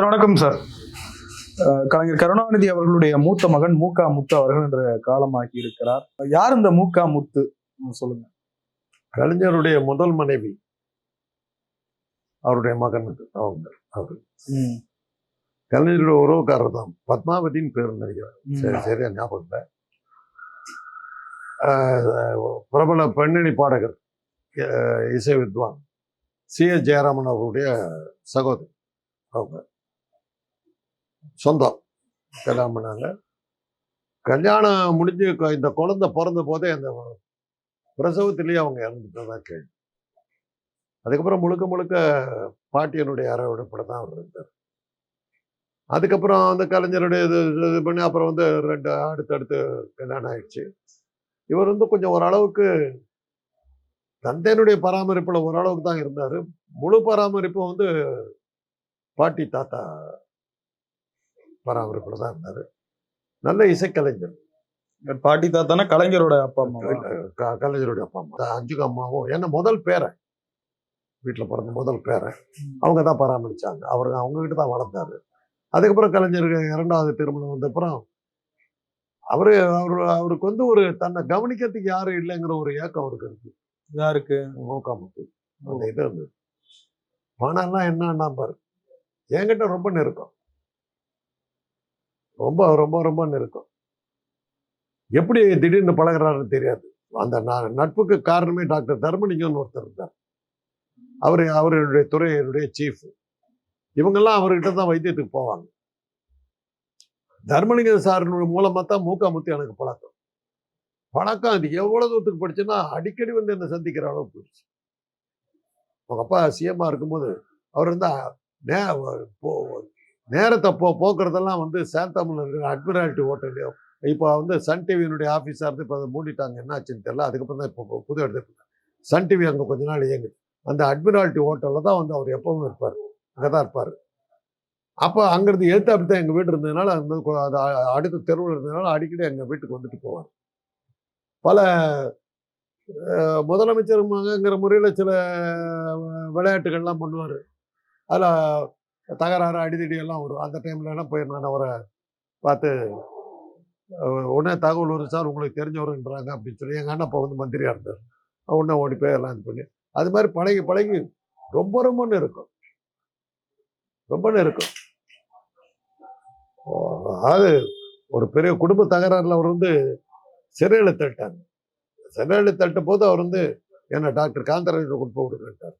Sir வணக்கம் sir. கலைஞர் கருணாநிதி அவர்களுடைய மூத்த மகன் மூகா முத்து அவர்கள் இன்று காலமாகி இருக்கிறார். யார் இந்த மூகா முத்து? சொல்லுங்க. கலைஞருடைய முதல் மனைவி அவருடைய மகன் அவங்க அவரு. கலைஞருடைய உறவுக்காரர் தான் பத்மாவதின்னு பேர் நினைக்கிறேன். ம். சரி சரியா ஞாபகம் இல்லை. பிரபல பெண்ணணி பாடகர் இசை வித்வான் சி எஸ் ஜெயராமன் அவருடைய சகோதரி அவங்க. சொந்தம். கல்யாணம் பண்ணாங்க. கல்யாணம் முடிஞ்சு இந்த குழந்தை பிறந்த போதே அந்த பிரசவத்திலேயே அவங்க இறந்துட்டதா கேள்வி. அதுக்கப்புறம் முழுக்க முழுக்க பாட்டியனுடைய அரவணைப்பட தான் அவர் இருந்தார். அதுக்கப்புறம் அந்த கலைஞருடைய இது இது பண்ணி அப்புறம் வந்து ரெண்டு அடுத்தடுத்து கல்யாணம் ஆயிடுச்சு. இவர் வந்து கொஞ்சம் ஓரளவுக்கு தந்தையனுடைய பராமரிப்பில் ஓரளவுக்கு தான் இருந்தார். முழு பராமரிப்பு வந்து பாட்டி தாத்தா பராமரிப்பில் தான் இருந்தார். நல்ல இசைக்கலைஞர். பாட்டி தாத்தானா கலைஞரோட அப்பா அம்மா கலைஞருடைய அப்பா அம்மா. அஞ்சுக்கு அம்மாவும் ஏன்னா முதல் பேரன் வீட்டில் பிறந்த முதல் பேரன் அவங்க தான் பராமரிச்சாங்க. அவர் அவங்க கிட்ட தான் வளர்ந்தாரு. அதுக்கப்புறம் கலைஞருக்கு இரண்டாவது திருமணம் வந்தப்புறம் அவரு அவரு அவருக்கு வந்து ஒரு தன்னை கவனிக்கிறதுக்கு யாரும் இல்லைங்கிற ஒரு ஏக்கம் அவருக்கு இருக்கு. யாருக்கு? மூக்காமுத்து அந்த இது இருந்தது பணம்லாம் என்னன்னா பாரு என்கிட்ட ரொம்ப நெருக்கம். ரொம்ப ரொம்ப ரொம்ப நெருக்கம் எப்படி திடீர்னு பழகுறாருன்னு தெரியாது. அந்த நான் நட்புக்கு காரணமே டாக்டர் தர்மலிங்கம்னு ஒருத்தர் இருந்தார். அவர் அவருடைய துறையினுடைய சீஃப் இவங்கெல்லாம் அவர்கிட்ட தான் வைத்தியத்துக்கு போவாங்க. தர்மலிங்கம் சார் மூலமாக தான் மூக்காமுத்து எனக்கு பழக்கம். பழக்கம் அது. எவ்வளவு தூரத்துக்கு படிச்சுன்னா அடிக்கடி வந்து என்னை சந்திக்கிற அளவுக்கு போயிடுச்சு. அவங்க அப்பா சிஎம்மா இருக்கும்போது அவர் வந்து நே நேரத்தை போ போக்குறதெல்லாம் வந்து சேந்தமில் இருக்கிற அட்மிராலிட்டி ஹோட்டல்லையோ இப்போ வந்து சன் டிவியினுடைய ஆஃபீஸாக இருந்து இப்போ அதை மூடிட்டாங்க. என்னாச்சுன்னு தெரியல. அதுக்கப்புறம் தான் இப்போ புது எடுத்து சன் டிவி அங்கே கொஞ்ச நாள் இயங்குது. அந்த அட்மிராலிட்டி ஹோட்டலில் தான் வந்து அவர் எப்பவும் இருப்பார். அங்கே தான் இருப்பார். அப்போ அங்கேருந்து எழுத்து அப்படி தான் எங்கள் வீடு இருந்ததுனால அந்த அது அடுத்த தெருவில் இருந்ததுனால அடிக்கடி எங்கள் வீட்டுக்கு வந்துட்டு போவார். பல அஹ், முதலமைச்சர் முறையில் சில விளையாட்டுகள்லாம் பண்ணுவார். அதில் தகராறு அடிதடி எல்லாம் வரும். அந்த டைமில் என்ன போய் நான் அவரை பார்த்து உடனே தகவல் வரும் சார் உங்களுக்கு தெரிஞ்சவருன்றாங்க அப்படின்னு சொல்லி எங்கள் அண்ணன் அப்போ வந்து மந்திரியாக இருந்தார். உடனே ஓடி போய் எல்லாம் இது பண்ணி அது மாதிரி பழகி பழகி ரொம்ப ரொம்ப நெருக்கம் ரொம்ப நெருக்கம் அதாவது ஒரு பெரிய குடும்ப தகராறில் அவர் வந்து சிறையில் தட்டாங்க சிறையில் தட்டும் போது அவர் வந்து என்ன டாக்டர் காந்தராஜ் கொடுப்ப விடுறேன்ட்டார்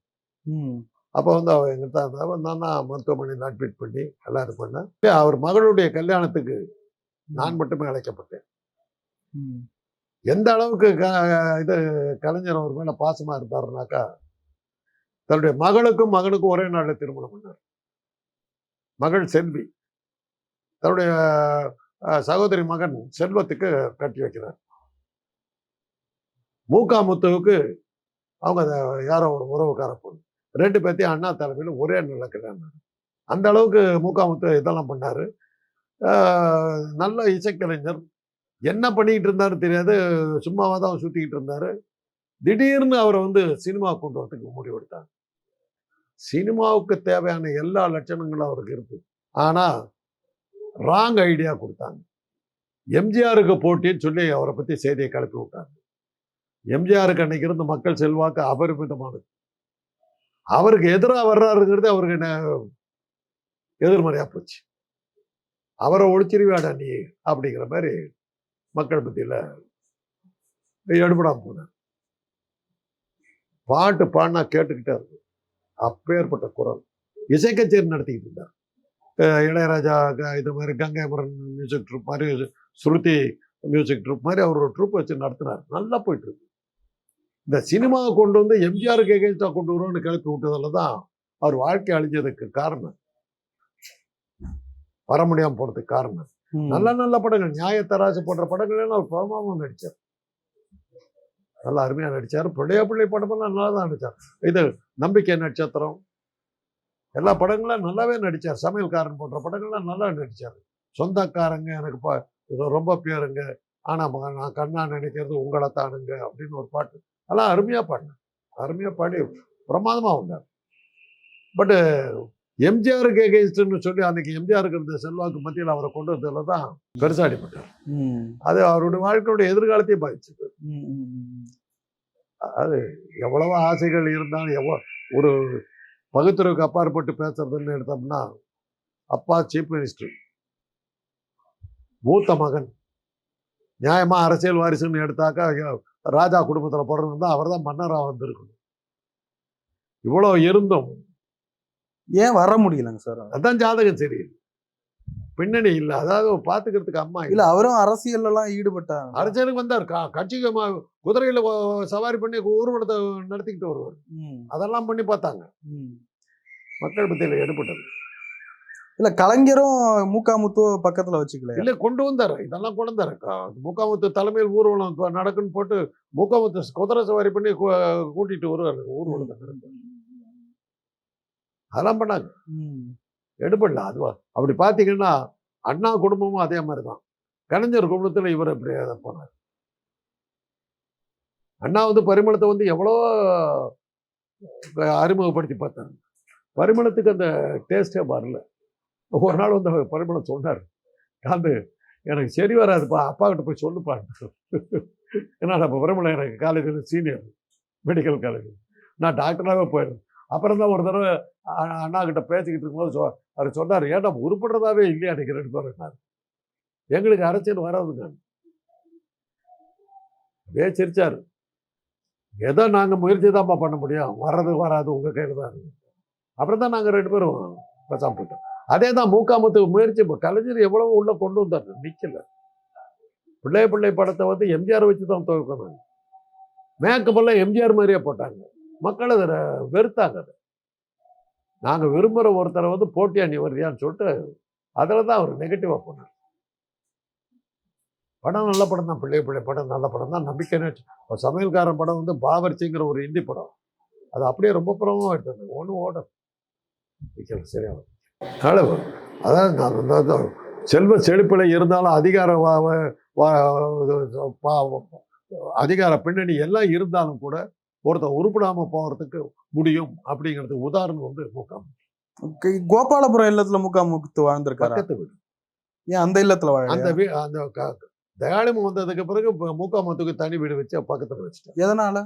ம், அப்போ வந்து அவர் எங்கிட்ட இருந்தார் நான் தான் மருத்துவமனையில் அட்மிட் பண்ணி எல்லாம் இது பண்ணேன் அவர் மகளுடைய கல்யாணத்துக்கு நான் மட்டுமே அழைக்கப்பட்டேன். எந்த அளவுக்கு க- இது கலைஞர் அவர் மேல பாசமா இருந்தாருனாக்கா தன்னுடைய மகளுக்கும் மகனுக்கும் ஒரே நாள்ல திருமணம் பண்ணார். மகள் செல்வி. தன்னுடைய சகோதரி மகன் செல்வத்துக்கு கட்டி வைக்கிறார். மூகா முத்துவுக்கு அவங்க யாரோ ஒரு உறவுக்கார பொண்ணு. ரெண்டு பேர்த்தையும் அண்ணா தலைமையில் ஒரே நல்ல அந்த அளவுக்கு மூகா முத்து இதெல்லாம் பண்ணார். நல்ல இசைக்கலைஞர். என்ன பண்ணிக்கிட்டு இருந்தாரு தெரியாது. சும்மாவாக தான் சுற்றிக்கிட்டு இருந்தார். திடீர்னு அவரை வந்து சினிமா கொண்டு வரதுக்கு முடிவெடுத்தாங்க சினிமாவுக்கு தேவையான எல்லா லட்சணங்களும் அவருக்கு இருக்கு. ஆனால் ராங் ஐடியா கொடுத்தாங்க. எம்ஜிஆருக்கு போட்டின்னு சொல்லி அவரை பற்றி செய்தியை கிளப்பி விட்டாங்க. எம்ஜிஆருக்கு அன்னைக்கு இருந்த மக்கள் செல்வாக்கு அபரிமிதமானது. அவருக்கு எதிராக வர்றாருங்கிறது அவருக்கு என்ன எதிர்மறையா போச்சு. அவரை ஒழிச்சிருவாடா நீ அப்படிங்கிற மாதிரி மக்கள் மத்தியில் எடுபடாம போனார். பாட்டு பாடினா கேட்டுக்கிட்டே இருக்கு அப்பேற்பட்ட குரல். இசை கச்சேரி நடத்திக்கிட்டு இருந்தார். இளையராஜா க- இது மாதிரி கங்கை முரன் மியூசிக் ட்ரூப் மாதிரி ஸ்ருதி மியூசிக் ட்ரூப் மாதிரி அவர் ஒரு ட்ரூப் வச்சு நடத்தினார். நல்லா போயிட்டு இருக்கு. இந்த சினிமாவை கொண்டு வந்து எம்ஜிஆருக்கு எகேன்ஸ்டாக கொண்டு வருவோம்னு கிளப்பி விட்டதில் தான் அவர் வாழ்க்கை அழிஞ்சதுக்கு காரணம். வர முடியாம போறதுக்கு காரணம். நல்ல நல்ல படங்கள். நியாயத்தராசு போன்ற படங்கள் அவர் பிரமாவும் நடிச்சார். நல்லா அருமையா நடிச்சார். பிள்ளையா பிள்ளை படமெல்லாம் நல்லா தான் நடிச்சார். இது நம்பிக்கை நட்சத்திரம். எல்லா படங்களும் நல்லாவே நடிச்சார். சமையல்காரன் போன்ற படங்கள்லாம் நல்லா நடிச்சார். சொந்தக்காரங்க எனக்கு பா- ரொம்ப பேருங்க. ஆனா மகன் நான் கண்ணா நினைக்கிறது உங்களை தானுங்க அப்படின்னு ஒரு பாட்டு அதெல்லாம் அருமையா பாடினார். அருமையா பாடி பிரமாதமா வந்தார். பட்டு எம்ஜிஆருக்கு எகேன்ஸ்ட்னு சொல்லி அன்னைக்கு எம்ஜிஆருக்கு இருந்த செல்வாக்கு மத்தியில் அவரை கொண்டு வந்ததுல தான் பெருசா அடிபட்டார் ம், அது அவருடைய வாழ்க்கையுடைய எதிர்காலத்தையும் பாதிச்சது. அது எவ்வளவு ஆசைகள் இருந்தாலும் எவ்வளோ ஒரு பகுத்துறைக்கு அப்பாற்பட்டு பேசுறதுன்னு எடுத்தோம்னா அப்பா சீஃப் மினிஸ்டர் மூத்த மகன் நியாயமா அரசியல் வாரிசுன்னு எடுத்தாக்கா ராஜா குடும்பத்தில் பிறந்திருந்தா அவர் தான் மன்னராக வந்திருக்கணும். இவ்வளோ இருந்தும் ஏன் வர முடியலங்க சார் அதான் ஜாதகம் சரியில்லை. பின்னணி இல்லை. அதாவது பார்த்துக்கிறதுக்கு அம்மா இல்ல அவரும் அரசியல் எல்லாம் ஈடுபட்டாங்க அரசியலுக்கு வந்தார். கா- கட்சிக்கு குதிரையில சவாரி பண்ணி ஊர்வலத்தை நடத்திக்கிட்டு வருவார். அதெல்லாம் பண்ணி பார்த்தாங்க. மக்கள் மத்தியில் எடுபட்டது இல்ல கலைஞரும் முத்து பக்கத்துல வச்சுக்கல இல்ல கொண்டு வந்தாரு. இதெல்லாம் கொண்டு வந்தாரு. முக்காமுத்து தலைமையில் ஊர்வலம் நடக்குன்னு போட்டு முக்காமுத்து குதிரை சவாரி பண்ணி கூட்டிட்டு வருவாரு. ஊர்வலத்தை அதெல்லாம் பண்ணாங்க. எடுபடல. அது அப்படி பார்த்தீங்கன்னா அண்ணா குடும்பமும் அதே மாதிரி தான் கலைஞர் குடும்பத்தில் இவர் இப்படி போனார் அண்ணா வந்து பரிமளத்தை வந்து எவ்வளோ அறிமுகப்படுத்தி பார்த்தாரு. பரிமளத்துக்கு அந்த டேஸ்டே வரல. ஒரு நாள் வந்து அவர் பரிமளம் சொன்னார். காந்து எனக்கு சரி வராதுப்பா அப்பா கிட்ட போய் சொல்லுப்பான்னு ஏன்னா அப்போ பரிமளம் எனக்கு காலேஜில் சீனியர் மெடிக்கல் காலேஜ் நான் டாக்டராகவே போயிடுவேன் அப்புறம் தான் ஒரு தடவை அண்ணா கிட்ட பேசிக்கிட்டு இருக்கும்போது சொ அவர் சொன்னார் ஏன்டா உருப்படுறதாவே இல்லையா நீங்கள் ரெண்டு பேரும்? எங்களுக்கு அரசியல் வராதுங்க அப்படியே சிரிச்சார். ஏதோ நாங்கள் முயற்சி தான்ப்பா பண்ண முடியும். வர்றது வராது உங்கள் கையில் தான் அப்புறம் தான் நாங்கள் ரெண்டு பேரும் பேசாம போயிட்டோம். அதே தான் மூக்காமத்துக்கு முயற்சி இப்போ கலைஞர் எவ்வளவோ உள்ள கொண்டு வந்தார். நிற்கல பிள்ளை பிள்ளை படத்தை வந்து எம்ஜிஆர் வச்சு தான் துவக்கணும் மேக்கப் எல்லாம் எம்ஜிஆர் மாதிரியே போட்டாங்க. மக்கள் அதை வெறுத்தாங்க அதை. நாங்கள் விரும்புகிற ஒருத்தரை வந்து போட்டியா நீ வருதியான்னு சொல்லிட்டு அதில் தான் அவர் நெகட்டிவாக போனார். படம் நல்ல படம் தான். பிள்ளை பிள்ளை படம் நல்ல படம் தான். நம்பிக்கைன்னு ஒரு சமையல்காரன் படம் வந்து பாவர்ச்சிங்கிற ஒரு ஹிந்தி படம். அது அப்படியே ரொம்ப பிரபலமாக எடுத்தாங்க ஒன்றும் ஓட. சரியா அதாவது வந்து அந்த செல்வ செழிப்பில் இருந்தாலும் அதிகார அதிகார பின்னணி எல்லாம் இருந்தாலும் கூட ஒருத்தன் உருப்படாம போகிறதுக்கு முடியும் அப்படிங்கிறதுக்கு உதாரணம் வந்து Okay, கோபாலபுரம் இல்லத்துல முத்து வாழ்ந்திருக்காரு? பக்கத்து வீடு. ஏன் அந்த இல்லத்துல அந்த வாழ வீ அந்த க- தயாளம் வந்ததுக்கு பிறகு மூக்காமத்துக்கு தனி வீடு வச்சு பக்கத்துல வச்சுட்டேன். எதனால?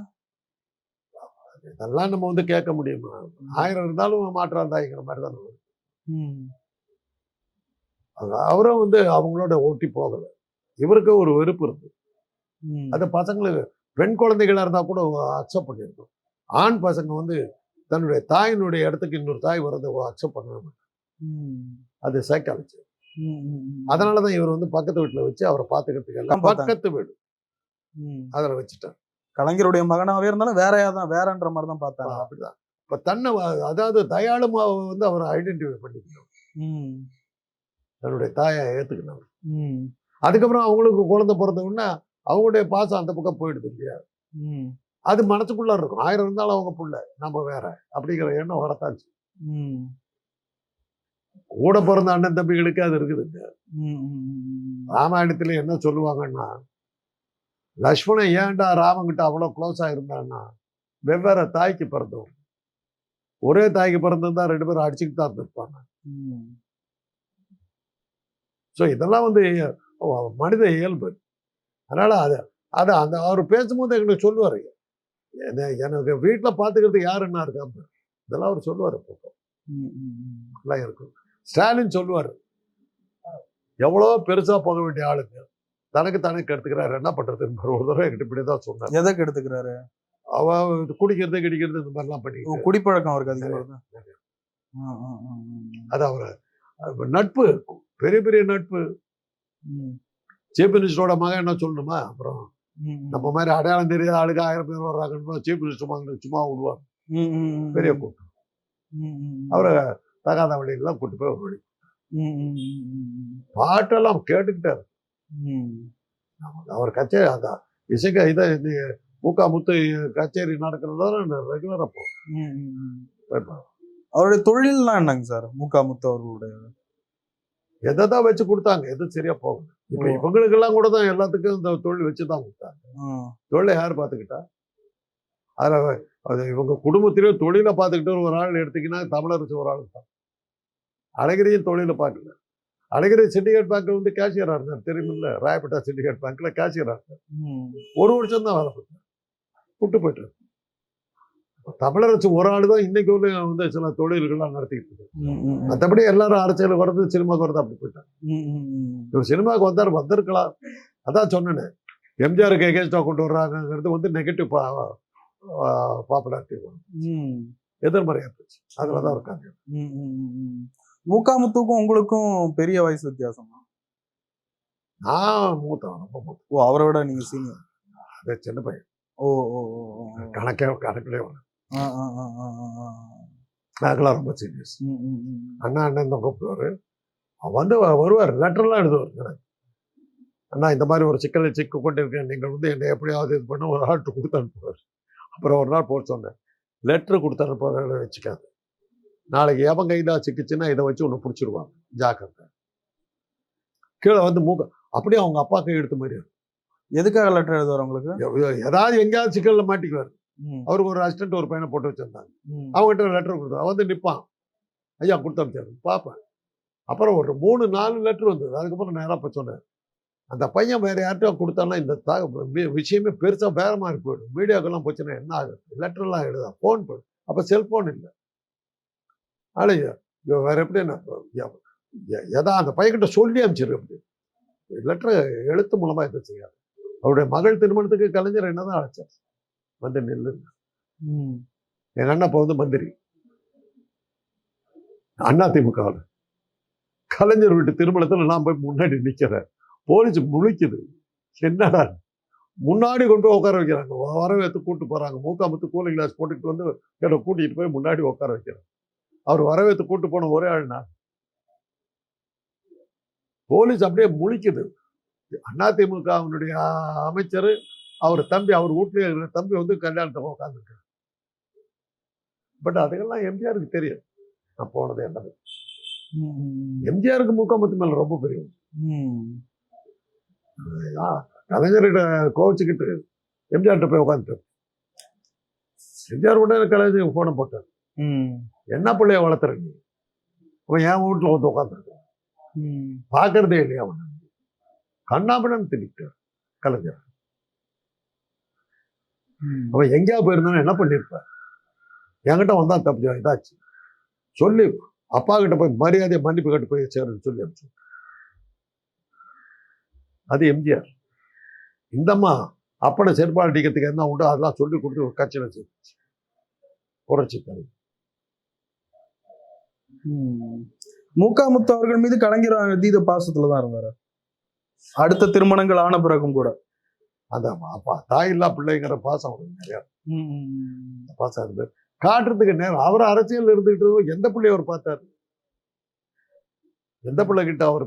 இதெல்லாம் நம்ம வந்து கேட்க முடியுமா? ஆயிரம் இருந்தாலும் மாற்றம் தாய்ங்கிற மாதிரி தான் அது அவரும் வந்து அவங்களோட ஓட்டி போகல இவருக்கு ஒரு வெறுப்பு இருக்கு. அது பசங்களுக்கு பெண் குழந்தைகளா இருந்தா கூட அக்செப்ட் பண்ணியிருக்கும் ஆண் பசங்க வந்து தன்னுடைய தாயினுடைய இடத்துக்கு இன்னொரு தாய் வர்றதை அக்செப்ட் பண்ணவே மாட்டாங்க. ம், அது சைக்காலஜி. அதனாலதான் இவர் வந்து பக்கத்து வீட்டுல வச்சு அவரை பார்த்துக்கிறதுக்கு எல்லாம். பக்கத்து வீடு ம். அதில் வச்சுட்டார் கலைஞருடைய மகனாவே இருந்தாலும் வேறையா தான் வேறன்ற மாதிரி தான் பார்த்தாங்க அப்படிதான் இப்ப தன்னை அதாவது தயாளுமா வந்து அவர் ஐடென்டிஃபை பண்ணிக்கணும். ம், தன்னுடைய தாயை ஏத்துக்கணும். ம், அதுக்கப்புறம் அவங்களுக்கு குழந்தை பிறந்த உடனே அவங்களுடைய பாசம் அந்த பக்கம் போயிடுது இல்லையா? ம், அது மனசுக்குள்ள இருக்கும். ஆயிரம் இருந்தாலும் அவங்க புள்ள நம்ம வேற அப்படிங்கிற எண்ணம். ம், கூட பிறந்த அண்ணன் தம்பிகளுக்கு அது இருக்குதுங்க. ராமாயணத்துல என்ன சொல்லுவாங்கன்னா லக்ஷ்மணன் ஏன்டா ராமன்கிட்ட அவ்வளோ க்ளோஸா இருந்தான்னா வெவ்வேறு தாய்க்கு பிறந்தவன். ஒரே தாய்க்கு பிறந்திருந்தா ரெண்டு பேரும் அடிச்சுக்கிட்டு தான் இருந்திருப்பாங்க. ம். ஸோ இதெல்லாம் வந்து மனித இயல்பு. அதனால் அது அது அந்த அவர் பேசும்போது எங்களுக்கு சொல்லுவார். எனக்கு வீட்டில் பார்த்துக்கிறதுக்கு யாருன்னா இருக்காம? இதெல்லாம் அவர் சொல்லுவார் அப்போ நல்லா இருக்கும். ஸ்டாலின் சொல்லுவார். எவ்வளோ பெருசாக போக வேண்டிய ஆளுங்க தனக்கு தானே கெடுத்துக்கிறாரு. என்ன பண்ணுறதுன்னு ஒரு தடவை என்கிட்ட இப்படி தான் சொன்னார். எதை கெடுத்துக்கிறாரு? அவ குடிக்கிறது கிடிக்கிறது இந்த மாதிரிலாம் பண்ணிக்கிட்டு குடிப்பழக்கம் அவருக்கு அதிகமா வருதா? ஆ, ஆ, ஆ, ஆ. அது அவர் நட்பு பெரிய பெரிய நட்பு சீஃப் மினிஸ்டரோட மகன் என்ன சொல்லணுமா அப்புறம். நம்ம மாதிரி அடையாளம் தெரியாத ஆளுக்கு ஆயிரம் பேர் வர்றாங்கன்னு சீஃப் மினிஸ்டர் மகன் சும்மா ம். பெரிய கூட்டம். அவரை தகாத வழியெல்லாம் கூட்டு போய் ஒரு வழி. பாட்டெல்லாம் கேட்டுக்கிட்டாரு ம். அவர் கச்சேரி அந்த இசைக்க இதை இந்த மூக்கா முத்து கச்சேரி நடக்கிறதா ரெகுலராக போ ம், ம், ம். போயிருப்பாங்க அவருடைய தொழில்லாம் என்னங்க சார்? முக்கா முத்து அவர்களுடைய? எதை தான் வச்சு கொடுத்தாங்க எதுவும் சரியா போகல. இப்போ. இவங்களுக்கெல்லாம் கூட தான் எல்லாத்துக்கும் இந்த தொழில் வச்சு தான் கொடுத்தாங்க. தொழிலை யார் பார்த்துக்கிட்டா? அதில் அது இவங்க குடும்பத்திலே தொழிலை பார்த்துக்கிட்டு ஒரு ஆள் எடுத்தீங்கன்னா தமிழரசு ஒரு ஆள் தான். அழகிரியும் தொழில பார்க்கல. அழகிரி சிண்டிகேட் பேங்க்ல வந்து கேஷியரா இருந்தார் தெரியுமில்ல? ராயப்பேட்டா சிண்டிகேட் பேங்க்ல கேஷியரா இருந்தார். ஒரு வருஷம் தான் வேலை பார்த்தார். விட்டு போயிட்டார் தமிழரசு ஒரு ஆள் தான் இன்னைக்கு உள்ள வந்து சில தொழில்கள்லாம் நடத்திக்கிட்டு இருக்கு. மற்றபடி எல்லாரும் அரசியல் வரது சினிமாக்கு வரது அப்படி போயிட்டாங்க. இவர் சினிமாவுக்கு வந்தார் வந்திருக்கலாம். அதான் சொன்னேனே. எம்ஜிஆருக்கு எகேன்ஸ்டா கொண்டு வர்றாங்கிறது வந்து நெகட்டிவ் பாப்புலாரிட்டி ம். எதிர்மறையா போச்சு. அதுல தான் இருக்காங்க. முக்காமுத்துக்கும் உங்களுக்கும் பெரிய வயசு வித்தியாசமா? நான் மூத்தவன் ரொம்ப மூத்தவன். ஓ அவரை விட நீங்க சீனியர் அது சின்ன பையன். ஓ ஓ ஓ. கணக்கே கணக்கிலே வரும். நாங்களாம் ரொம்ப சீரியஸ். அண்ணா அண்ணன் தான் கூப்பிடுவாரு. அவர் வந்து வருவார். லெட்டர்லாம் எழுதுவார். எனக்கு அண்ணா இந்த மாதிரி ஒரு சிக்கலை சிக்கு கொண்டிருக்கேன். நீங்கள் வந்து என்னை எப்படியாவது இது பண்ண ஒரு ஆள்கிட்ட கொடுத்து அனுப்புவார். அப்புறம் ஒரு நாள் போட சொன்னேன். லெட்டர் கொடுத்து அனுப்புவார் வச்சுக்காது. நாளைக்கு எவன் கையில் சிக்கிச்சுன்னா இதை வச்சு ஒன்று பிடிச்சிருவாங்க ஜாக்கிரதை. கீழே வந்து மூக்க அப்படியே அவங்க அப்பா கை எடுத்த மாதிரி இருக்கும். எதுக்காக லெட்டர் எழுதுவார் உங்களுக்கு? ஏதாவது எங்கேயாவது சிக்கலில் மாட்டிக்குவார். அவருக்கு ஒரு அசிஸ்டன்ட் ஒரு பையனை போட்டு வச்சிருந்தாங்க. அவங்ககிட்ட லெட்டர் கொடுத்தா அவன் வந்து நிற்பான் ஐயா கொடுத்து அனுப்பிச்சாரு. பார்ப்பேன் அப்புறம் ஒரு மூணு நாலு லெட்டர் வந்தது. அதுக்கப்புறம் நேராக போய் சொன்னேன் அந்த பையன் வேற யார்கிட்ட கொடுத்தானா இந்த த வி- விஷயமே பெருசாக வேற மாதிரி போயிடும். மீடியாக்கெல்லாம் போச்சுன்னா என்ன ஆகுது? லெட்டர்லாம் எழுதா ஃபோன் போடு அப்போ செல்ஃபோன் இல்லை. ஆளையா இவன் வேற எப்படி என்ன எதா அந்த பையன்கிட்ட சொல்லி அனுப்பிச்சிரு அப்படி. லெட்டரை எழுத்து மூலமாக எதை செய்யாது. அவருடைய மகள் திருமணத்துக்கு கலைஞர் என்னதான் அழைச்சார்? வந்து நில்லு. ம். எங்க அண்ணா இப்போ வந்து மந்திரி. அண்ணா திமுகவில் கலைஞர் வீட்டு திருமணத்தில் நான் போய் முன்னாடி நிற்கிறேன் போலீஸ் முழிக்குது. என்னடா? முன்னாடி கொண்டு போய் உட்கார வைக்கிறாங்க. வரவேற்று கூட்டு போறாங்க. மூக்காமத்து கூலிங் கிளாஸ் போட்டுக்கிட்டு வந்து என்னை கூட்டிகிட்டு போய் முன்னாடி உட்கார வைக்கிறாங்க அவர் வரவேற்று கூட்டு போன ஒரே ஆள் நான் போலீஸ் அப்படியே முழிக்குது. அதிமுகவினுடைய அமைச்சர் அவர் தம்பி அவர் வீட்லயே இருக்கிற தம்பி வந்து கல்யாணத்தை உட்காந்துருக்காரு பட் அதுக்கெல்லாம் எம்ஜிஆருக்கு தெரியும். நான் போனது ம், எம்ஜிஆருக்கு மூக்காமத்து மேல ரொம்ப பெரிய. கலைஞர்கிட்ட கோவிச்சுக்கிட்டு எம்ஜிஆர்கிட்ட போய் உட்காந்துட்டார். எம்ஜிஆர் உடனே கலைஞர் போன போட்டார். என்ன பிள்ளைய வளர்த்துறீங்க அவன் என் வீட்டுல வந்து உட்காந்துருக்கான். பார்க்கறதே இல்லையா அவன்? கண்ணாபின்னு திட்டார் கலைஞர். அவன் எங்கேயா போயிருந்தானே என்ன பண்ணியிருப்பார் என்கிட்ட வந்தா தப்பு இதாச்சு. சொல்லி அப்பா கிட்ட போய் மரியாதை மன்னிப்பு கட்டு போய் சேருன்னு சொல்லி அனுப்பிச்சு அது எம்ஜிஆர். இந்தம்மா அப்பனை செருப்பால் அடிக்கிறதுக்கு என்ன உண்டோ அதெல்லாம் சொல்லி கொடுத்து ஒரு கட்சியில் சேர்த்துச்சு புரட்சி தலைவர். ம். முக்காமுத்து அவர்கள் மீது கலைஞர் அதீத பாசத்துல தான் இருந்தாரு. அடுத்த திருமணங்கள் ஆன பிறகும் கூட. அந்த அப்பா தாயில்லா பிள்ளைங்கிற பாசம் அவருக்கு நிறையா பாசம் இருந்து காட்டுறதுக்கு நேரம் அவர் அரசியல் இருந்துகிட்டு. எந்த பிள்ளைய அவர் பார்த்தாரு? எந்த பிள்ளை கிட்ட அவர்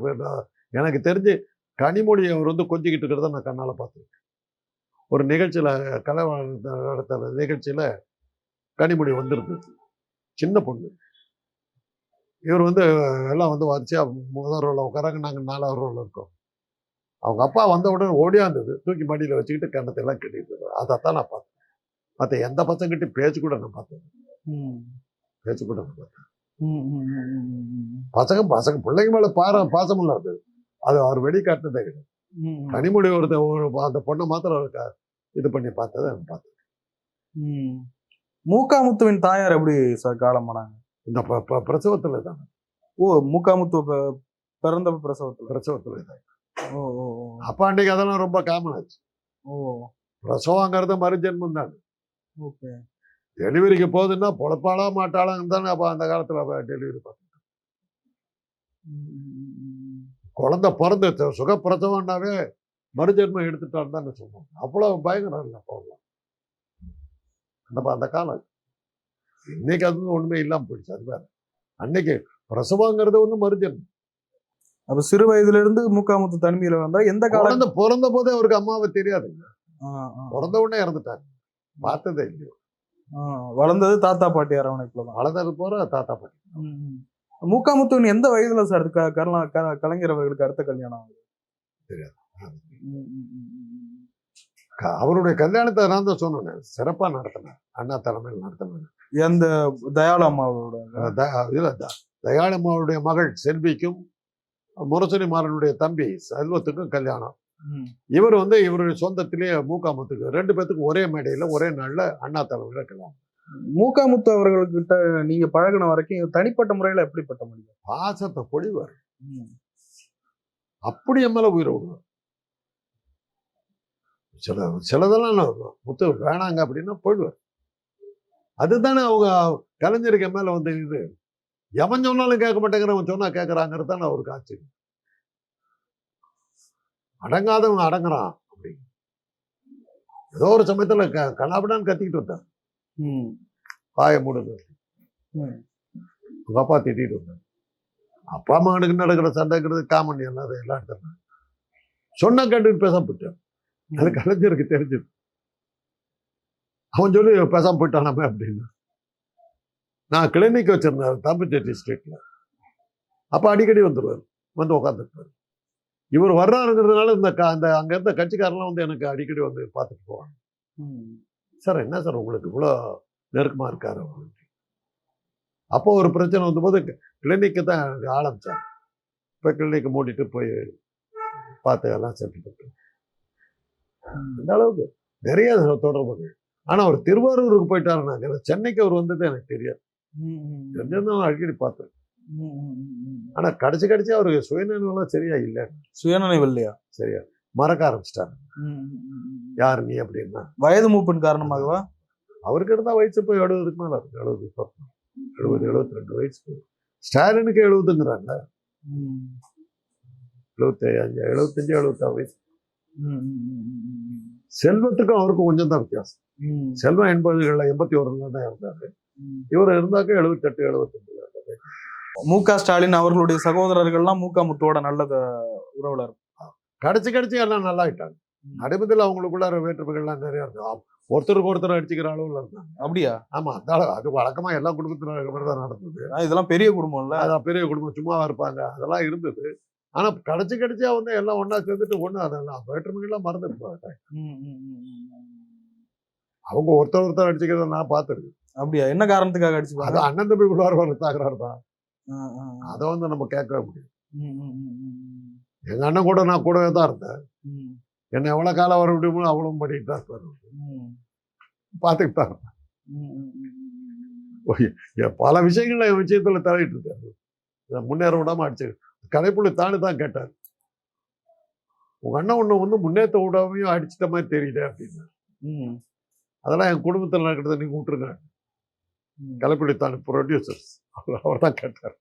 எனக்கு தெரிஞ்சு கனிமொழி அவர் வந்து கொஞ்சிக்கிட்டு இருக்கிறத நான் கண்ணால பார்த்துருக்கேன். ஒரு நிகழ்ச்சியில கலை நடத்துற நிகழ்ச்சியில கனிமொழி வந்திருந்தது சின்ன பொண்ணு. இவர் வந்து எல்லாம் வந்து வரிசையா முதல் ரோல உட்காராங்க நாங்கள் நாலாவது ரோல இருக்கோம். அவங்க அப்பா வந்த உடனே ஓடியாந்தது. தூக்கி மடியில வச்சுக்கிட்டு கண்ணத்தை எல்லாம் கட்டிட்டு அதைத்தான் நான் பார்த்தேன். மற்ற எந்த பசங்கிட்ட பேச்சு கூட நான் பார்த்தேன். பேச்சு கூட நான் பார்த்தேன். பசங்க பசங்க பிள்ளைங்க மேல பார பாசம் இல்லாது அது அவர் வெளிக்காட்டுனதே கிடையாது. கனிமொழி ஒருத்த ஒரு அந்த பொண்ணை மாத்திரம் அவருக்கு இது பண்ணி பார்த்ததை நான் பார்த்தேன். மூக்காமுத்துவின் தாயார் எப்படி சார் காலமானாங்க இந்த பிரசவத்துல தான். ஓ மூக்காமுத்து பிறந்த பிரசவத்துல பிரசவத்துல தான். அப்ப அன்னைக்கு அதெல்லாம் ரொம்ப காமன் ஆச்சு. ஓ. பிரசவங்கிறது மறுஜென்மம் தான். ஓகே. டெலிவரிக்கு போகுதுன்னா பொழப்பாளா மாட்டாளான்னு தானே அப்போ அந்த காலத்துல டெலிவரி பார்த்தோம் ம், ம், ம். குழந்தை பிறந்து சுகப்பிரசவம்னாவே மறுஜென்மம் எடுத்துட்டான்னு தானே சொல்லுவோம் அவ்வளோ பயங்கரம் இல்லை போகலாம் அந்த அந்த காலம் இன்னைக்கு அது ஒண்ணுமே இல்லாம போயிடுச்சு அது வேற. அன்னைக்கு பிரசவங்கிறது வந்து மறுஜென்மம் அப்ப சிறு வயதுல இருந்து மூக்காமுத்து தனிமையில வந்தா எந்த காலம் பிறந்த போதே அவருக்கு அம்மாவை தெரியாது. பிறந்த உடனே இறந்துட்டாங்க பார்த்ததே இல்லையோ. வளர்ந்தது தாத்தா பாட்டி அரவணைப்புல தான் வளர்ந்தது போற தாத்தா பாட்டி. மூக்காமுத்துவின் எந்த வயதுல சார் க- கருணா க- கலைஞர் அவர்களுக்கு அடுத்த கல்யாணம் ஆகுது? தெரியாது. அவருடைய கல்யாணத்தை நான் தான் சொன்னேன். சிறப்பா நடத்தினேன் அண்ணா தலைமையில் நடத்தினேன் எந்த தயாளு அம்மாவோட? அஹ் த- இதுல த- தயாளம்மாவுடைய மகள் செல்விக்கும் முரசொலி மாறனுடைய தம்பி செல்வத்துக்கும் கல்யாணம். இவர் வந்து இவருடைய சொந்தத்திலேயே மூக்காமுத்துக்கு ரெண்டு பேத்துக்கும் ஒரே மேடையில ஒரே நாள்ல அண்ணா தலைமையில கல்யாணம் மூகா முத்து அவர்கள்கிட்ட நீங்க பழகுன வரைக்கும் தனிப்பட்ட முறையில எப்படிப்பட்ட மனிதர்? பாசத்தை பொழிவார். அப்படி என் மேல உயிரை விடுவார். சில சிலதெல்லாம் முத்து வேணாங்க அப்படின்னா போயிடுவார். அதுதானே அவங்க கலைஞருக்கு மேல வந்து இது? எவன் சொன்னாலும் கேட்க மாட்டேங்கிறவன் சொன்னா கேட்கறாங்கிறது தானே அவருக்கு ஆச்சரியம் அடங்காதவன் அடங்குறான் அப்படி ஏதோ ஒரு சமயத்துல க கண்ணாபிடான்னு கத்திக்கிட்டு வந்தார் ம். பாய மூடுது. உங்க அப்பா திட்டிட்டு வந்தார் அப்பா மகனுக்கு நடக்கிற சண்டைங்கிறது காமன் எல்லாரும் எல்லா இடத்துல சொன்ன கேட்டுட்டு பேசாம போயிட்டான். அது கலைஞருக்கு தெரிஞ்சது. அவன் சொல்லி பேசாம போயிட்டானாமே அப்படின்னு. நான் கிளினிக் வச்சிருந்தேன் தம்பச்சேட்டி ஸ்ட்ரீட்ல அப்ப அடிக்கடி வந்துருவார் வந்து உட்காந்துருப்பாரு இவர் வர்றாருங்கிறதுனால இந்த க- அந்த அங்க இருந்த கட்சிக்காரெல்லாம் வந்து எனக்கு அடிக்கடி வந்து பார்த்துட்டு போவாங்க. சார் என்ன சார் உங்களுக்கு இவ்வளோ நெருக்கமா இருக்காரு? அவரு?" அப்போ ஒரு பிரச்சனை வந்தபோது கிளினிக்கு தான் எனக்கு ஆரம்பிச்சாங்க இப்போ கிளினிக் மூடிட்டு போய் பார்த்து எல்லாம் செட்டில் பண்ணிட்டு இந்த அளவுக்கு நிறைய தொடர்புகள். ஆனா அவர் திருவாரூருக்கு போயிட்டாருனாங்க. சென்னைக்கு அவர் வந்தது எனக்கு தெரியாது. நான் அடிக்கடி பார்த்தேன். ஆனா கடைசி கடைசி அவருக்கு சுயநினைவுலாம் சரியா இல்லை. சுயநினைவு இல்லையா? சரியா. மறக்க ஆரம்பிச்சிட்டாரு. யார் நீ அப்படின்னா? வயது மூப்பின் காரணமாகவா? அவருக்கு இருந்தா வயசு இப்போ எழுபதுக்கு மேல இருக்கு எழுபது எழுபது எழுபத்தி ரெண்டு வயசு ஸ்டாலினுக்கு எழுபதுங்கிறாங்க. எழுபத்தி அஞ்சு எழுபத்தஞ்சு எழுபத்தாறு வயசு. செல்வத்துக்கும் அவருக்கும் கொஞ்சம் தான் வித்தியாசம். செல்வம் எண்பதுகளில் எண்பத்தி ஒருல தான் இருந்தாரு. இவர் இருந்தாக்க எழுபத்தெட்டு எழுபத்தொன்பது மு க ஸ்டாலின் அவர்களுடைய சகோதரர்கள்லாம் மூகா முத்துவோட நல்ல உறவுல இருக்கும் கடைசி கடைசி எல்லாம் நல்லா ஆயிட்டாங்க நடுமதில் அவங்களுக்குள்ளார வேற்றுமைகள்லாம் நிறைய இருக்கு. ஆ, ஒருத்தருக்கு ஒருத்தர் அடிச்சுக்கிற அளவுல இருந்தாங்க. அப்படியா? ஆமா அந்த அளவு அது வழக்கமா எல்லா குடும்பத்தினரும் தான் நடந்தது. இதெல்லாம் பெரிய குடும்பம்ல. அதான் பெரிய குடும்பம் சும்மாவா இருப்பாங்க. அதெல்லாம் இருந்தது. ஆனா கடைசி கடைசியா வந்து எல்லாம் ஒண்ணா சேர்ந்துட்டு ஒண்ணு அதெல்லாம் வேற்றுமைகள்லாம் மறந்துட்டு போயிட்டாங்க. ம். ம். ம். ம். அவங்க ஒருத்தர் ஒருத்தர் அடிச்சுக்கிறத நான் பார்த்துருக்கேன். அப்படியா என்ன காரணத்துக்காக அது அடிச்சுப்பாங்க அண்ணன் தம்பிக்குள்ளார வர தகராறு தான். அதை வந்து நம்ம கேட்கவே முடியும். எங்க அண்ணன் கூட நான் கூடவே தான் இருந்தேன். என்னை எவ்வளவு காலம் வர முடியுமோ அவ்வளவு பண்ணிட்டு தான் இருப்பாரு. பார்த்துக்கிட்டு தான் இருப்பேன். பல விஷயங்கள்ல என் விஷயத்துல தலையிட்டு இருக்காரு முன்னேற விடாம அடிச்சு கடைப்புள்ளி தானு தான் கேட்டார் உங்க அண்ணன் ஒண்ணு வந்து முன்னேற்ற விடாமையும் அடிச்சிட்ட மாதிரி தெரியல அப்படின்னு. அதெல்லாம் என் குடும்பத்தில் நடக்கிறத நீங்க விட்டுருங்க ம். கலைப்புள்ளி தான் ப்ரொடியூசர்ஸ் அவர் தான் கேட்டார்.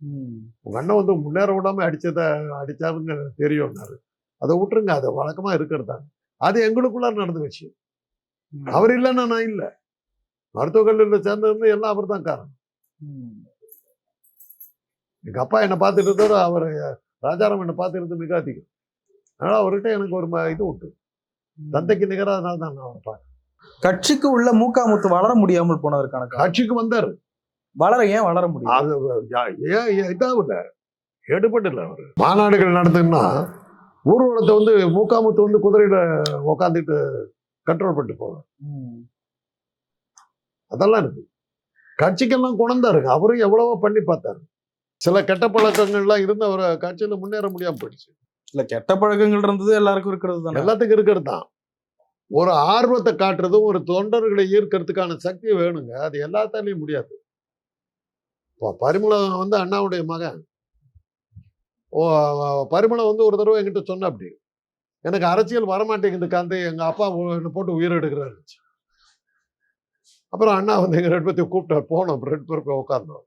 ம். உங்க அண்ணன் வந்து முன்னேற விடாம அடிச்சத அடிச்சாருன்னு எனக்கு தெரியும்னாரு. அதை விட்டுருங்க அது வழக்கமா இருக்கிறது? தான் அது எங்களுக்குள்ள நடந்த விஷயம். அவர் இல்லைன்னா நான் இல்லை. மருத்துவக் கல்லூரியில் சேர்ந்தது எல்லாம் அவர் தான் காரணம். ம். எங்க அப்பா என்னை பார்த்துட்டு இருந்தாரு அவர் ராஜாராம் என்னை பார்த்துட்டு மிக அதிகம். அதனால அவர்கிட்ட எனக்கு ஒரு ம- இது உண்டு. தந்தைக்கு நிகராக அதனால தான் நான் அவரை பார்க்கிறேன். கட்சிக்கு உள்ள மூகா முத்து வளர முடியாமல் போனதற்கான கட்சிக்கு வந்தாரு. வளர ஏன் வளர முடியும் அது ஏன் ஏன் இதாக இல்லை எடுபட்டு அவர். மாநாடுகள் நடத்துன்னா ஊர்வலத்தை வந்து மூக்காமுத்து வந்து குதிரையில உக்காந்துட்டு கண்ட்ரோல் பண்ணிட்டு போவார். அதெல்லாம் இருக்கு. கட்சிக்கெல்லாம் குணந்தாருங்க அவரும் எவ்வளவோ பண்ணி பார்த்தாரு. சில கெட்ட பழக்கங்கள்லாம் இருந்து அவரை கட்சியில முன்னேற முடியாம போயிடுச்சு. இல்ல கெட்ட பழக்கங்கள் இருந்தது எல்லாருக்கும் இருக்கிறது தானே? எல்லாத்துக்கும் இருக்கிறது தான். ஒரு ஆர்வத்தை காட்டுறதும் ஒரு தொண்டர்களை ஈர்க்கிறதுக்கான சக்தி வேணுங்க. அது எல்லாத்தாலையும் முடியாது. இப்போ பரிமளம் வந்து அண்ணாவுடைய மகன். ஓ பரிமளம் வந்து ஒரு தடவை என்கிட்ட சொன்ன அப்படி. எனக்கு அரசியல் வரமாட்டேங்குது காந்தி. எங்க அப்பா என்னை போட்டு உயிர் எடுக்கிறாரு. அப்புறம் அண்ணா வந்து எங்க ரெண்டு பேர்த்தையும் கூப்பிட்டார். போனோம். ரெண்டு போய் உட்கார்ந்தோம்.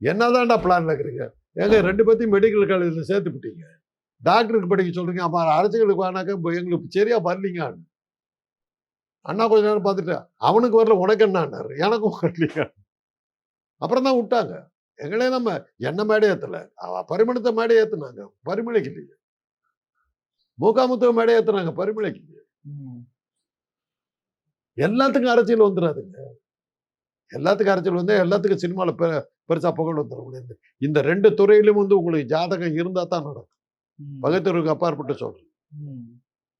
என்னதான்டா பிளான் வைக்கிறீங்க ஏங்க ரெண்டு பேர்த்தையும் மெடிக்கல் காலேஜில் சேர்த்து விட்டீங்க டாக்டருக்கு படிக்க சொல்றீங்க. அப்ப அரசியலுக்கு வேணாக்க இப்ப எங்களுக்கு சரியா வரலீங்க அண்ணா கொஞ்ச நேரம் பார்த்துட்டு அவனுக்கு வரல உனக்கு என்னாரு எனக்கும் வரலீங்க அப்புறம் தான் விட்டாங்க. எங்களே நம்ம என்ன மேடை ஏத்தல? அவ பரிமளத்தை மேடை ஏத்துனாங்க. பரிமளைக்கு இல்லைங்க. மூக்காமுத்துவ மேடை ஏத்துனாங்க பரிமளைக்கு இல்லையே. ம். எல்லாத்துக்கும் அரசியல் வந்துடாதுங்க எல்லாத்துக்கும் அரசியல் வந்து எல்லாத்துக்கும் சினிமாவில் பெ பெருசா புகழ் வந்துட முடியாது இந்த ரெண்டு துறையிலும் வந்து உங்களுக்கு ஜாதகம் இருந்தா தான் நடக்கும். பகுத்தறிவுக்கு அப்பாற்பட்டு சொல்றேன்.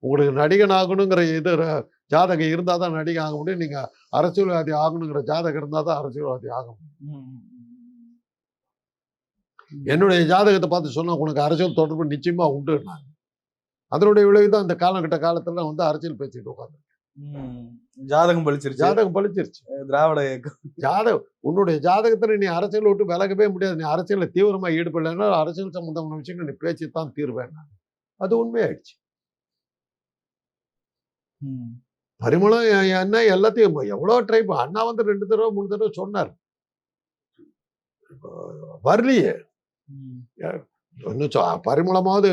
உங்களுக்கு நடிகன் ஆகணுங்கிற இது ஜாதகம் இருந்தால் தான் நடிகன் ஆக முடியும் நீங்கள் அரசியல்வாதி ஆகணுங்கிற ஜாதகம் இருந்தால் தான் அரசியல்வாதி ஆக முடியும் ம். ம். என்னுடைய ஜாதகத்தை பார்த்து சொன்னா உனக்கு அரசியல் தொடர்பு நிச்சயமா உண்டு அதனுடைய விளைவு தான் இந்த காலகட்ட காலத்துல வந்து அரசியல் பேசிட்டு உட்காந்து. ஜாதகம் பழிச்சிருச்சு. ஜாதகம் பழிச்சிருச்சு. திராவிட இயக்கம். ஜாதகம் உன்னுடைய ஜாதகத்துல நீ அரசியல் விட்டு விலகவே முடியாது. நீ அரசியல்ல தீவிரமா ஈடுபடலைன்னா அரசியல் சம்பந்தமான விஷயங்கள் நீ பேச்சு தான் தீர்வேன் அது உண்மையாயிடுச்சு. பரிமளம் என்ன எல்லாத்தையும் எவ்வளோ ட்ரை அண்ணா வந்து ரெண்டு தடவை மூணு தடவை சொன்னார். வரலையே. இன்னும் பரிமளமாவது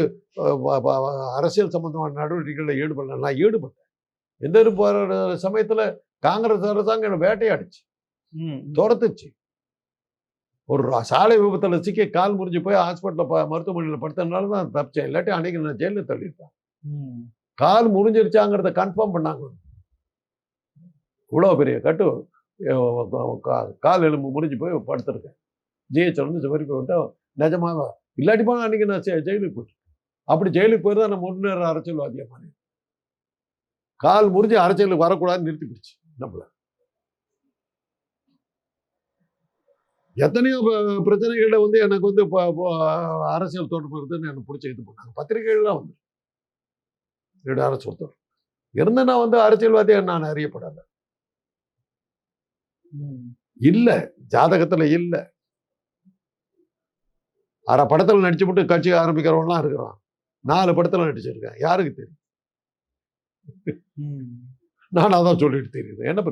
அரசியல் சம்பந்தமான நடவடிக்கைகளில் ஈடுபடல. நான் ஈடுபட்டேன். எந்த ஒரு போராட்ட சமயத்துல காங்கிரஸ் அரசாங்கம் என்னை வேட்டையாடுச்சு. துரத்துச்சு. ஒரு சாலை விபத்துல சிக்கி கால் முறிஞ்சு போய் ஹாஸ்பிட்டலில் மருத்துவமனையில் படுத்ததுனால தான் தப்பிச்சேன். இல்லாட்டி அன்னைக்கு நான் ஜெயிலில் ம். கால் முறிஞ்சிருச்சாங்கிறத கன்ஃபார்ம் பண்ணாங்க. இவ்வளோ பெரிய கட்டு கால் எலும்பு முறிஞ்சு போய் படுத்திருக்கேன். ஜிஹெச் வந்து சபரி போயிட்டா நிஜமாக இல்லாட்டி போனால் அன்னைக்கு நான் ஜெயிலுக்கு போயிட்டேன் அப்படி ஜெயிலுக்கு போய் தான் நான் முன்னேற அரசியல்வாதியா மாறி கால் முறிஞ்சு அரசியலுக்கு வரக்கூடாதுன்னு நிறுத்தி பிடிச்சு நம்மள. எத்தனையோ பிரச்சனைகள்ல வந்து எனக்கு வந்து இப்போ அரசியல் தொடர்பு இருக்குதுன்னு எனக்கு பிடிச்சி இது பண்ணாங்க. பத்திரிகைகள்லாம் வந்து என்னுடைய அரசியல் தொடர்பு இருந்து நான் வந்து அரசியல்வாதியா நான் அறியப்படாத. ம். இல்ல ஜாதகத்துல இல்ல. அரை படத்துல நடிச்சு விட்டு கட்சி ஆரம்பிக்கிறவன்லாம் இருக்கிறான். நாலு படத்துல நடிச்சிருக்கேன். யாருக்கு தெரியும். நான் அதான் சொல்லிட்டு தெரியுது. என்ன.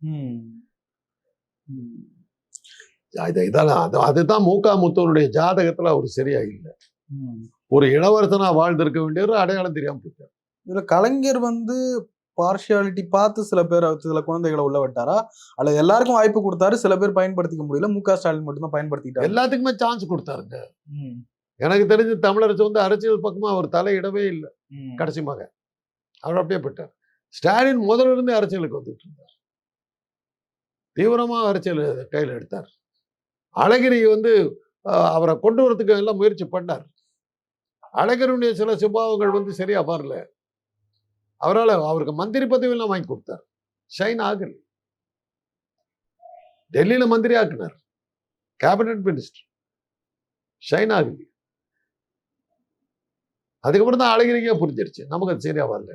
ம். இது அது அதுதான் மூக்கா முத்தனுடைய ஜாதகத்துல அவர் சரியா இல்லை. ஒரு இளவரசனா வாழ்ந்திருக்க வேண்டியவர் அடையாளம் தெரியாம போயிட்டார். இதுல கலைஞர் வந்து பார்ஷியாலிட்டி பார்த்து சில பேர் சில குழந்தைகளை உள்ள விட்டாரா? அல்லது எல்லாருக்கும் வாய்ப்பு கொடுத்தாரு சில பேர் பயன்படுத்திக்க முடியல. மு க ஸ்டாலின் மட்டும் தான் பயன்படுத்திட்டாரு. எல்லாத்துக்குமே சான்ஸ் கொடுத்தாருங்க. எனக்கு தெரிஞ்சு தமிழரசு வந்து அரசியல் பக்கமா அவர் தலையிடவே இல்லை. கடைசி மகன். அவர் அப்படியே போயிட்டார். ஸ்டாலின் முதல்ல இருந்து அரசியலுக்கு வந்துட்டு இருந்தார். தீவிரமா அரசியல் கையில் எடுத்தார். அழகிரி வந்து அவரை கொண்டு வரதுக்கு எல்லாம் முயற்சி பண்ணார். அழகிரியுடைய சில சுபாவங்கள் வந்து சரியா வரல அவரால் அவருக்கு மந்திரி பதவியெல்லாம் வாங்கி கொடுத்தார். ஷைன் ஆகல். டெல்லியில மந்திரி ஆக்கினார். Cabinet minister. ஷைன் ஆகலி. அதுக்கப்புறம் தான் அழகிரிக்கே புரிஞ்சிருச்சு நமக்கு அது சரியா வரல.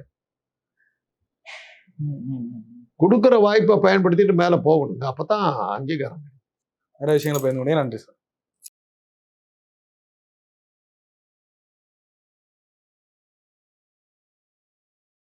கொடுக்குற வாய்ப்பை பயன்படுத்திட்டு மேலே போகணுங்க. அப்பதான் அங்கீகாரம் நிறைய விஷயங்களை பயந்து நன்றி சார்.